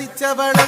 രസിച്ചവളെ